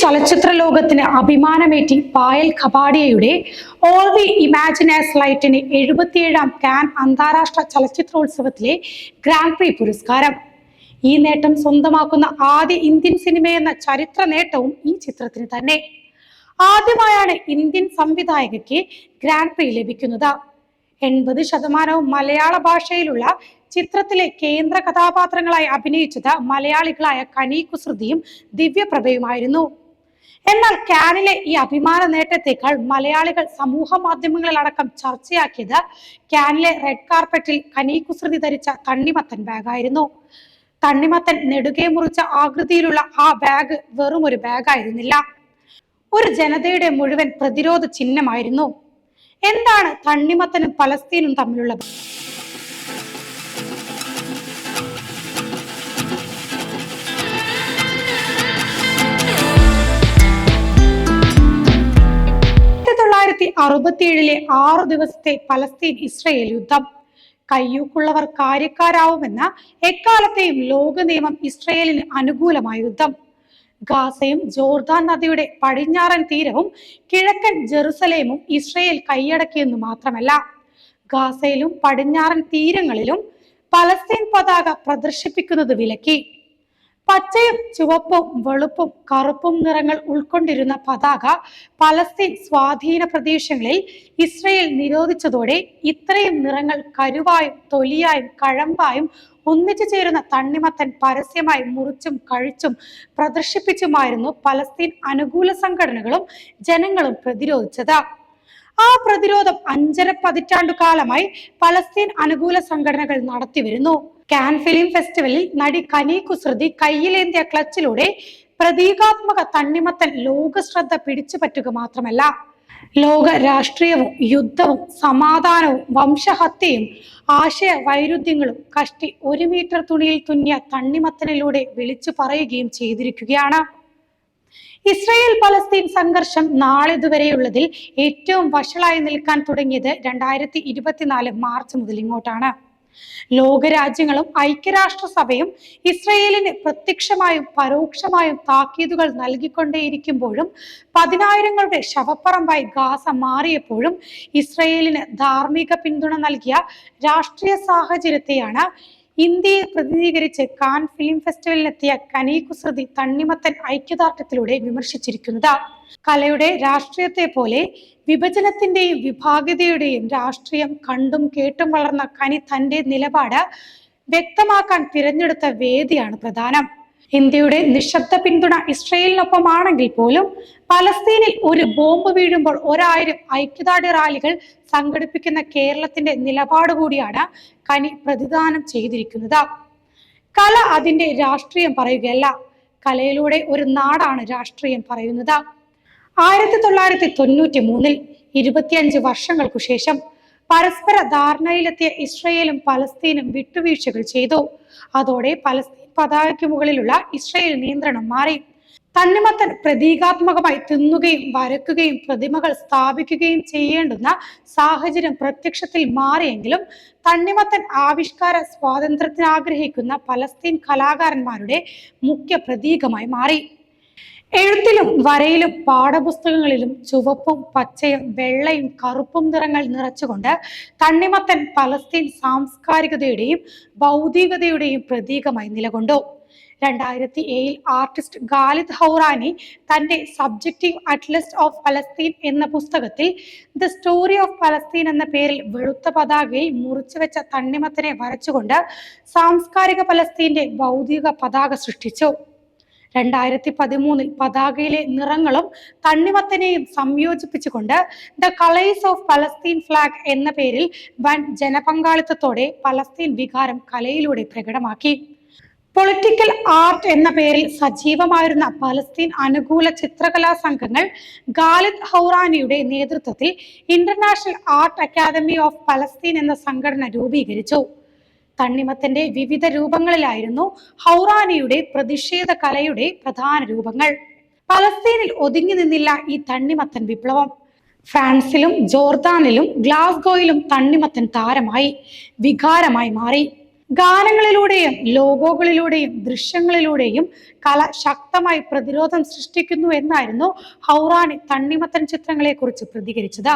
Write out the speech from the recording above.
ചലച്ചിത്ര ലോകത്തിന് അഭിമാനമേറ്റി പായൽ കപാടിയയുടെ ഓൾ വി ഇമാജിനേഴ്സ് ലൈറ്റിന് എഴുപത്തിയേഴാം കാൻ അന്താരാഷ്ട്ര ചലച്ചിത്രോത്സവത്തിലെ ഗ്രാൻഡ് പ്രീ പുരസ്കാരം. ഈ നേട്ടം സ്വന്തമാക്കുന്ന ആദ്യ ഇന്ത്യൻ സിനിമയെന്ന ചരിത്ര നേട്ടവും ഈ ചിത്രത്തിന് തന്നെ. ആദ്യമായാണ് ഇന്ത്യൻ സംവിധായകയ്ക്ക് ഗ്രാൻഡ് പ്രീ ലഭിക്കുന്നത്. എൺപത് ശതമാനവും മലയാള ഭാഷയിലുള്ള ചിത്രത്തിലെ കേന്ദ്ര കഥാപാത്രങ്ങളായി അഭിനയിച്ചത് മലയാളികളായ കനി കുസൃതിയും ദിവ്യപ്രഭയുമായിരുന്നു. എന്നാൽ കാനിലെ ഈ അഭിമാന നേട്ടത്തെക്കാൾ മലയാളികൾ സമൂഹ മാധ്യമങ്ങളിലടക്കം ചർച്ചയാക്കിയത് കാനിലെ റെഡ് കാർപ്പറ്റിൽ കനീകുസൃതി ധരിച്ച തണ്ണിമത്തൻ ബാഗായിരുന്നു. തണ്ണിമത്തൻ നെടുകെ മുറിച്ച ആകൃതിയിലുള്ള ആ ബാഗ് വെറും ഒരു ബാഗായിരുന്നില്ല. ഒരു ജനതയുടെ മുഴുവൻ പ്രതിരോധ ചിഹ്നമായിരുന്നു. എന്താണ് തണ്ണിമത്തനും പലസ്തീനും തമ്മിലുള്ള അറുപത്തിയേഴിലെ ആറു ദിവസത്തെ പലസ്തീൻ ഇസ്രയേൽ യുദ്ധം. കയ്യൂക്കുള്ളവർ കാര്യക്കാരാവുമെന്ന എക്കാലത്തെയും ലോക നിയമം ഇസ്രയേലിന് അനുകൂലമായ യുദ്ധം. ഗാസയും ജോർദാൻ നദിയുടെ പടിഞ്ഞാറൻ തീരവും കിഴക്കൻ ജെറുസലേമും ഇസ്രയേൽ കൈയടക്കിയെന്നു മാത്രമല്ല. ഗാസയിലും പടിഞ്ഞാറൻ തീരങ്ങളിലും പലസ്തീൻ പതാക പ്രദർശിപ്പിക്കുന്നത് വിലക്കി. പച്ചയും ചുവപ്പും വെളുപ്പും കറുപ്പും നിറങ്ങൾ ഉൾക്കൊണ്ടിരുന്ന പതാക പലസ്തീൻ സ്വാധീന പ്രദേശങ്ങളിൽ ഇസ്രയേൽ നിരോധിച്ചതോടെ ഇത്രയും നിറങ്ങൾ കരുവായും തൊലിയായും കഴമ്പായും ഒന്നിച്ചു ചേരുന്ന തണ്ണിമത്തൻ പരസ്യമായി മുറിച്ചും കഴിച്ചും പ്രദർശിപ്പിച്ചുമായിരുന്നു പലസ്തീൻ അനുകൂല സംഘടനകളും ജനങ്ങളും പ്രതിരോധിച്ചത്. ആ പ്രതിരോധം അഞ്ചര പതിറ്റാണ്ടു കാലമായി പലസ്തീൻ അനുകൂല സംഘടനകൾ നടത്തിവരുന്നു. കാൻ ഫിലിം ഫെസ്റ്റിവലിൽ നടി കനി കുസൃതി കയ്യിലേന്തിയ ക്ലച്ചിലൂടെ പ്രതീകാത്മക തണ്ണിമത്തൻ ലോക ശ്രദ്ധ പിടിച്ചുപറ്റുക മാത്രമല്ല. ലോക രാഷ്ട്രീയവും യുദ്ധവും സമാധാനവും വംശഹത്യയും ആശയ വൈരുദ്ധ്യങ്ങളും കഷ്ടി ഒരു മീറ്റർ തുണിയിൽ തുന്നിയ തണ്ണിമത്തനിലൂടെ വിളിച്ചു പറയുകയും ചെയ്തിരിക്കുകയാണ്. ഇസ്രയേൽ പലസ്തീൻ സംഘർഷം നാളിതുവരെയുള്ളതിൽ ഏറ്റവും വഷളായി നിൽക്കാൻ തുടങ്ങിയത് രണ്ടായിരത്തി ഇരുപത്തിനാല് മാർച്ച് മുതൽ ഇങ്ങോട്ടാണ്. ലോകരാജ്യങ്ങളും ഐക്യരാഷ്ട്രസഭയും ഇസ്രയേലിന് പ്രത്യക്ഷമായും പരോക്ഷമായും താക്കീതുകൾ നൽകിക്കൊണ്ടേയിരിക്കുമ്പോഴും പതിനായിരങ്ങളുടെ ശവപ്പറമ്പായി ഗാസ മാറിയപ്പോഴും ഇസ്രയേലിന് ധാർമ്മിക പിന്തുണ നൽകിയ രാഷ്ട്രീയ സാഹചര്യത്തെയാണ് ഇന്ത്യയെ പ്രതിനിധീകരിച്ച് കാൻ ഫിലിം ഫെസ്റ്റിവലിലെത്തിയ കനി കുസൃതി തണ്ണിമത്തൻ ഐക്യദാർഢ്യത്തിലൂടെ വിമർശിച്ചിരിക്കുന്നത്. കലയുടെ രാഷ്ട്രീയത്തെ പോലെ വിഭജനത്തിന്റെയും വിഭാഗീയതയുടെയും രാഷ്ട്രീയം കണ്ടും കേട്ടും വളർന്ന കനി തന്റെ നിലപാട് വ്യക്തമാക്കാൻ തിരഞ്ഞെടുത്ത വേദിയാണ് പ്രധാനം. ഇന്ത്യയുടെ നിശബ്ദ പിന്തുണ ഇസ്രയേലിനൊപ്പമാണെങ്കിൽ പോലും പലസ്തീനിൽ ഒരു ബോംബ് വീഴുമ്പോൾ ഒരായിരം ഐക്യദാർഢ്യ റാലികൾ സംഘടിപ്പിക്കുന്ന കേരളത്തിന്റെ നിലപാട് കൂടിയാണ് കനി പ്രതിദാനം ചെയ്തിരിക്കുന്നത്. കല അതിന്റെ രാഷ്ട്രീയം പറയുകയല്ല. കലയിലൂടെ ഒരു നാടാണ് രാഷ്ട്രീയം പറയുന്നത്. ആയിരത്തി തൊള്ളായിരത്തി തൊണ്ണൂറ്റി മൂന്നിൽ ഇരുപത്തിയഞ്ച് വർഷങ്ങൾക്കു ശേഷം പരസ്പര ധാരണയിലെത്തിയ ഇസ്രയേലും പലസ്തീനും വിട്ടുവീഴ്ചകൾ ചെയ്തു. അതോടെ പലസ്തീൻ പതാകയ്ക്ക് മുകളിലുള്ള ഇസ്രയേൽ നിയന്ത്രണം മാറി. തണ്ണിമത്തൻ പ്രതീകാത്മകമായി തിന്നുകയും വരക്കുകയും പ്രതിമകൾ സ്ഥാപിക്കുകയും ചെയ്യേണ്ടുന്ന സാഹചര്യം പ്രത്യക്ഷത്തിൽ മാറിയെങ്കിലും തണ്ണിമത്തൻ ആവിഷ്കാര സ്വാതന്ത്ര്യത്തിന് ആഗ്രഹിക്കുന്ന പലസ്തീൻ കലാകാരന്മാരുടെ മുഖ്യ പ്രതീകമായി മാറി. എഴുത്തിലും വരയിലും പാഠപുസ്തകങ്ങളിലും ചുവപ്പും പച്ചയും വെള്ളയും കറുപ്പും നിറങ്ങൾ നിറച്ചുകൊണ്ട് തണ്ണിമത്തൻ പലസ്തീൻ സാംസ്കാരികതയുടെയും ഭൗതികതയുടെയും പ്രതീകമായി നിലകൊണ്ടു. രണ്ടായിരത്തി ഏഴിൽ ആർട്ടിസ്റ്റ് ഖാലിദ് ഹൗറാനി തന്റെ സബ്ജക്റ്റീവ് അറ്റ്ലസ്റ്റ് ഓഫ് പലസ്തീൻ എന്ന പുസ്തകത്തിൽ ദ സ്റ്റോറി ഓഫ് പലസ്തീൻ എന്ന പേരിൽ വെളുത്ത പതാകയിൽ മുറിച്ചു വെച്ച തണ്ണിമത്തനെ വരച്ചുകൊണ്ട് സാംസ്കാരിക പലസ്തീന്റെ ഭൗതിക പതാക സൃഷ്ടിച്ചു. രണ്ടായിരത്തി പതിമൂന്നിൽ പതാകയിലെ നിറങ്ങളും തണ്ണിമത്തനെയും സംയോജിപ്പിച്ചുകൊണ്ട് the colours of Palestine flag എന്ന പേരിൽ വൻ ജനപങ്കാളിത്തത്തോടെ പലസ്തീൻ വികാരം കലയിലൂടെ പ്രകടമാക്കി. പൊളിറ്റിക്കൽ ആർട്ട് എന്ന പേരിൽ സജീവമായിരുന്ന പലസ്തീൻ അനുകൂല ചിത്രകലാ സംഘങ്ങൾ ഗാലിദ് ഹൗറാനിയുടെ നേതൃത്വത്തിൽ international art academy of Palestine എന്ന സംഘടന രൂപീകരിച്ചു. തണ്ണിമത്തന്റെ വിവിധ രൂപങ്ങളിലായിരുന്നു ഹൗറാനിയുടെ പ്രതിഷേധ കലയുടെ പ്രധാന രൂപങ്ങൾ. പലസ്തീനിൽ ഒതുങ്ങി നിന്നില്ല ഈ തണ്ണിമത്തൻ വിപ്ലവം. ഫ്രാൻസിലും ജോർദാനിലും ഗ്ലാസ്ഗോയിലും തണ്ണിമത്തൻ താരമായി വികാരമായി മാറി. ഗാനങ്ങളിലൂടെയും ലോഗോകളിലൂടെയും ദൃശ്യങ്ങളിലൂടെയും കല ശക്തമായി പ്രതിരോധം സൃഷ്ടിക്കുന്നു എന്നായിരുന്നു ഹൗറാനി തണ്ണിമത്തൻ ചിത്രങ്ങളെ കുറിച്ച് പ്രതികരിച്ചത്.